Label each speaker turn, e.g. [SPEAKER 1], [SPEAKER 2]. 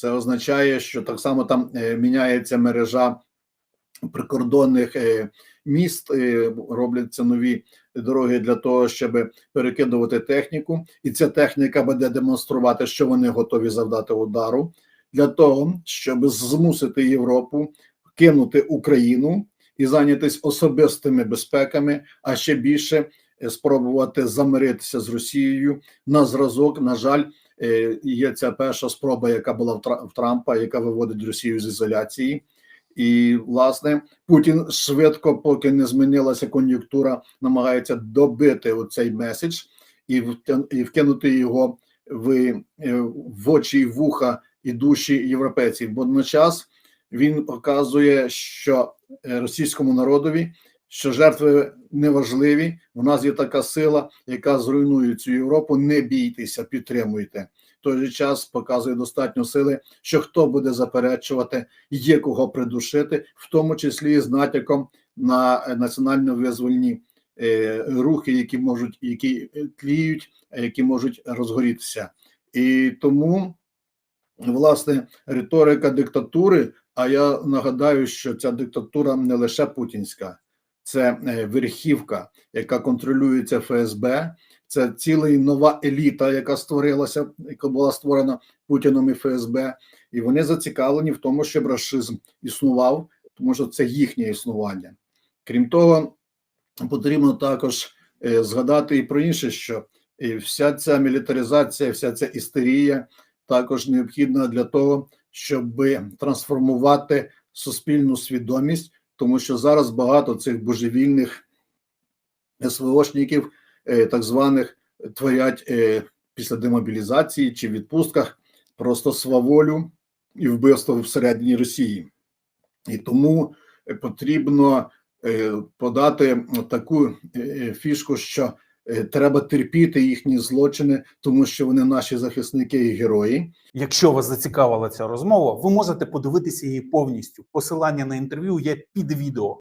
[SPEAKER 1] Це означає, що так само там е, міняється мережа прикордонних е, міст, е, робляться нові дороги для того, щоб перекидувати техніку, і ця техніка буде демонструвати, що вони готові завдати удару для того, щоб змусити Європу кинути Україну і зайнятися особистими безпеками, а ще більше спробувати замиритися з Росією на зразок. На жаль, е, є ця перша спроба, яка була в Тра- Трампа, яка виводить Росію з ізоляції. І власне Путін швидко, поки не змінилася кон'юнктура, намагається добити оцей меседж і і вкинути його в, е, в очі, вуха і душі європейців. Водночас він показує, що е, російському народові, що жертви неважливі. У нас є така сила, яка зруйнує цю Європу. Не бійтеся, підтримуйте. Той же час показує достатньо сили, що хто буде заперечувати, є кого придушити, в тому числі з натяком на е, національно-визвольні е, рухи, які можуть, які е, тліють, які можуть розгорітися. І тому власне риторика диктатури. А я нагадаю, що ця диктатура не лише путінська, це е, верхівка, яка контролюється ФСБ. Це ціла нова еліта, яка створилася, яка була створена Путіном і ФСБ, і вони зацікавлені в тому, щоб рашизм існував, тому що це їхнє існування. Крім того, потрібно також е, згадати і про інше, що е, вся ця мілітаризація, вся ця істерія також необхідна для того, щоб трансформувати суспільну свідомість, тому що зараз багато цих божевільних СВОшників, е, так званих, творять е, після демобілізації чи відпустках просто сваволю і вбивство всередині Росії. І тому е, потрібно подати таку фішку, що треба терпіти їхні злочини, тому що вони наші захисники і герої.
[SPEAKER 2] Якщо вас зацікавила ця розмова, ви можете подивитися її повністю. Посилання на інтерв'ю є під відео.